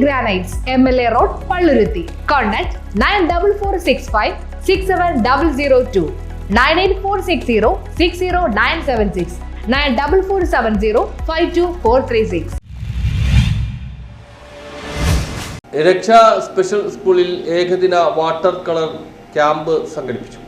Granites, MLA Road, Palluruthi. Contact 9446567002 98460 60976 94470 52436. രക്ഷ special സ്കൂളിൽ ഏകദിന വാട്ടർ കളർ ക്യാമ്പ് സംഘടിപ്പിച്ചു രക്ഷ സ്പെഷ്യൽ സ്കൂളിൽ കളേഴ്സ് ഓഫ് കെയർ എന്ന പേരിൽ ഏകദിന വാട്ടർ കളർ ക്യാമ്പ് സംഘടിപ്പിച്ചു അക്രലി കേരളയുടെ സഹകരണത്തോടെയാണ് പരിപാടി സംഘടിപ്പിച്ചത് And my husband were very, very close. We used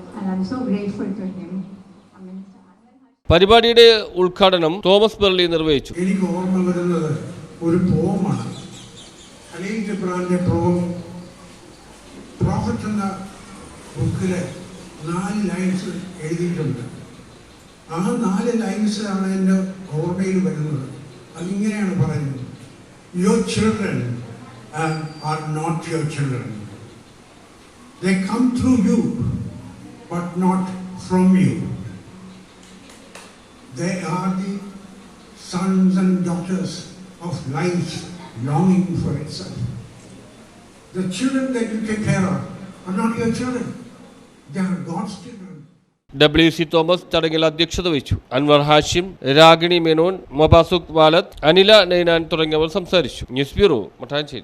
and I'm so grateful to him. പരിപാടിയുടെ ഉദ്ഘാടനം തോമസ് ബെർലി നിർവഹിച്ചു. എനിക്ക് ഓർമ്മ വരുന്നത് ഒരു പോമാണ്. അലീൽ ജിബ്രാന്റെ പ്രോം പ്രോഫറ്റ് എന്ന ബുക്കിലെ നാല് ലൈൻസ് എഴുതിയിട്ടുണ്ട്. ആ നാല് ലൈൻസാണ് എന്റെ ഓർമ്മയിൽ വരുന്നത്. അതിങ്ങനെയാണ് പറയുന്നത്. Your children are not your children the come through you but not from you. They are the sons and daughters of life longing for itself. The children that you take care of are not your children, they are God's children. W C Thomas ചടങ്ങിൽ അധ്യക്ഷത വഹിച്ചു അൻവർ ഹാഷിം രാഗിണി മേനോൻ മൊബാസുഖ് വാലത്ത് അനില നൈനാൻ തുടങ്ങിയവർ സംസാരിച്ചു news bureau Mattancherry